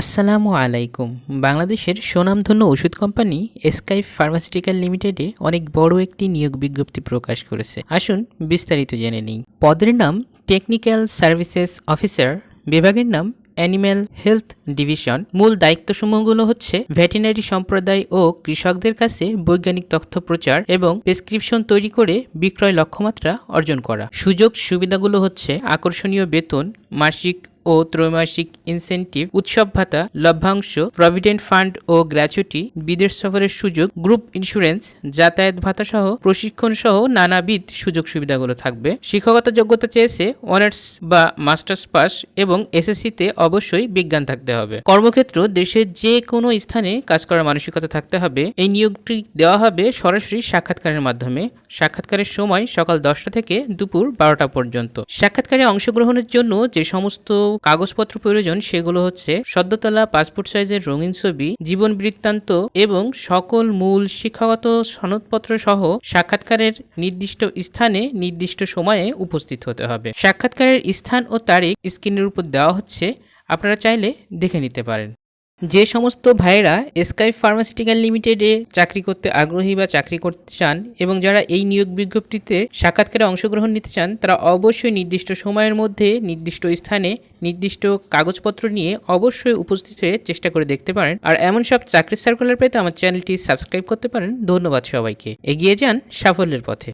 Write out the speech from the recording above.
আসসালামু আলাইকুম। বাংলাদেশের সুনামধন্য ওষুধ কোম্পানি স্কাই ফার্মাসিউটিক্যাল লিমিটেডে অনেক বড় একটি নিয়োগ বিজ্ঞপ্তি প্রকাশ করেছে। আসুন বিস্তারিত জেনে নিই। পদের নাম টেকনিক্যাল সার্ভিসেস অফিসার, বিভাগের নাম অ্যানিম্যাল হেলথ ডিভিশন। মূল দায়িত্বসমূহগুলো হচ্ছে ভেটেরিনারি সম্প্রদায় ও কৃষকদের কাছে বৈজ্ঞানিক তথ্য প্রচার এবং প্রেসক্রিপশন তৈরি করে বিক্রয় লক্ষ্যমাত্রা অর্জন করা। সুযোগ সুবিধাগুলো হচ্ছে আকর্ষণীয় বেতন, মাসিক ও ত্রৈমাসিক ইনসেনটিভ উৎসব ভাতা, লভ্যাংশ প্রভিডেন্ট ফান্ড ও গ্র্যাচুইটি বিদেশ সফরের সুযোগ গ্রুপ ইন্স্যুরেন্স যাতায়াত ভাতা সহ প্রশিক্ষণ সহ নানাবিধ সুযোগ সুবিধাগুলো থাকবে। শিক্ষকতা যোগ্যতা চেয়েছে অনার্স বা মাস্টার্স পাস এবং এসএসসিতে অবশ্যই বিজ্ঞান থাকতে হবে। কর্মক্ষেত্র দেশের যে কোনো স্থানে কাজ করার মানসিকতা থাকতে হবে। এই নিয়োগটি দেওয়া হবে সরাসরি সাক্ষাৎকারের মাধ্যমে। সাক্ষাৎকারের সময় সকাল দশটা থেকে দুপুর বারোটা পর্যন্ত। সাক্ষাৎকারে অংশগ্রহণের জন্য যে সমস্ত কাগজপত্র প্রয়োজন সেগুলো হচ্ছে সদ্যতলা পাসপোর্ট সাইজের রঙিন ছবি, জীবন বৃত্তান্ত এবং সকল মূল শিক্ষাগত সনদপত্র সহ সাক্ষাৎকারের নির্দিষ্ট স্থানে নির্দিষ্ট সময়ে উপস্থিত হতে হবে। সাক্ষাৎকারের স্থান ও তারিখ স্ক্রিনের উপর দেওয়া হচ্ছে। আপনারা চাইলে দেখে নিতে পারেন। যে সমস্ত ভাইয়েরা স্কাই ফার্মাসিউটিক্যাল লিমিটেডে চাকরি করতে আগ্রহী বা চাকরি করতে চান এবং যারা এই নিয়োগ বিজ্ঞপ্তিতে সাক্ষাৎকারে অংশগ্রহণ নিতে চান, তারা অবশ্যই নির্দিষ্ট সময়ের মধ্যে নির্দিষ্ট স্থানে নির্দিষ্ট কাগজপত্র নিয়ে অবশ্যই উপস্থিত হয়ে চেষ্টা করে দেখতে পারেন। আর এমন সব চাকরির সার্কুলার পেতে আমার চ্যানেলটি সাবস্ক্রাইব করতে পারেন। ধন্যবাদ সবাইকে। এগিয়ে যান সাফল্যের পথে।